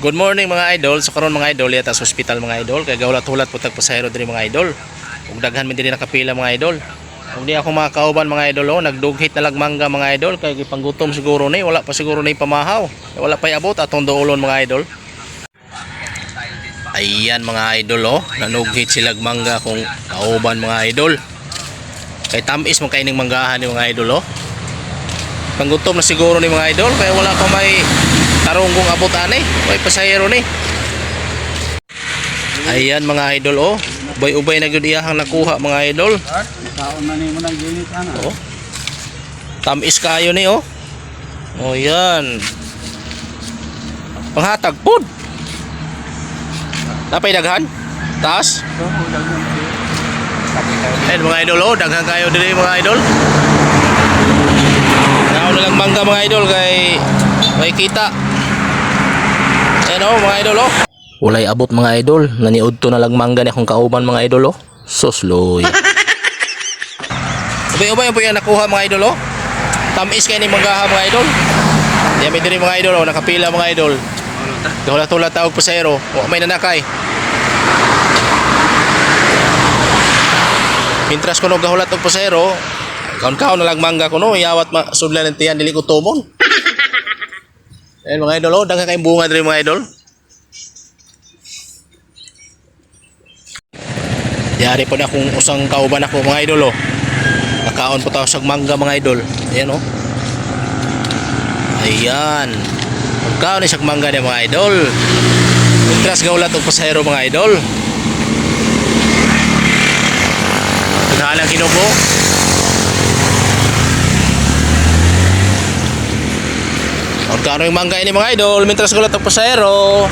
Good morning mga idol. So karon mga idol yata sa hospital mga idol kay gawlat-hulat po tag pasahero diri mga idol. Ug daghan mi diri nakapila mga idol. Ug di ako makakauban mga idol oh, nagdughit na lagmangga mga idol kay gipanggutom siguro ni wala pa siguro ni pamahaw. Wala pa abot atong doolon mga idol. Ayan mga idol oh, nanughit si lagmangga kung kauban mga idol. Kay tamis man kaining manggahan ni mga idol oh. Panggutom na siguro ni mga idol kaya wala pa may tarunggong abutan eh. May pasahero ni. Ayan mga idol oh. Ubay-ubay na gyud iyahang nakuha mga idol. Kaon na ni mo ng unit ana. Oh. Tamis kayo ni oh. Oh yan. Panghatag pud. Napay daghan? Taas? Mo. Ayan mga idol oh, daghan kayo diri mga idol. Naon na lang mangga mga idol kay may kita. Ayan oh mga idol oh. Walay abot mga idol, naniud to na lang mangga ni akong kauban mga idol oh. Sosloy. Ubay-ubay po yan nakuha mga idol oh. Tamis kayo ni manggaha mga idol. Yan may diri mga idol oh, nakapila mga idol. Tulat-tulat tawag pasero, o may nanakay. Mintras ko no gahulat og pasero, kaon-kaon na lang mangga ko no, iyawat ma sudlan ng tiyan dili ko tumon. Ayun mga idol, oh, daghan kayong bunga diri mga idol. Yari po na kung usang kauban ako mga idol oh. Nakaon po tayo sa mangga mga idol. Ayan oh. Ayan. Pagkaon ni sa mangga ni mga idol. Mintras gaulat og pasahero mga idol. Naghalang kinubo. Pagkano yung mangga ini mga idol, mintras gulat ang pasahero.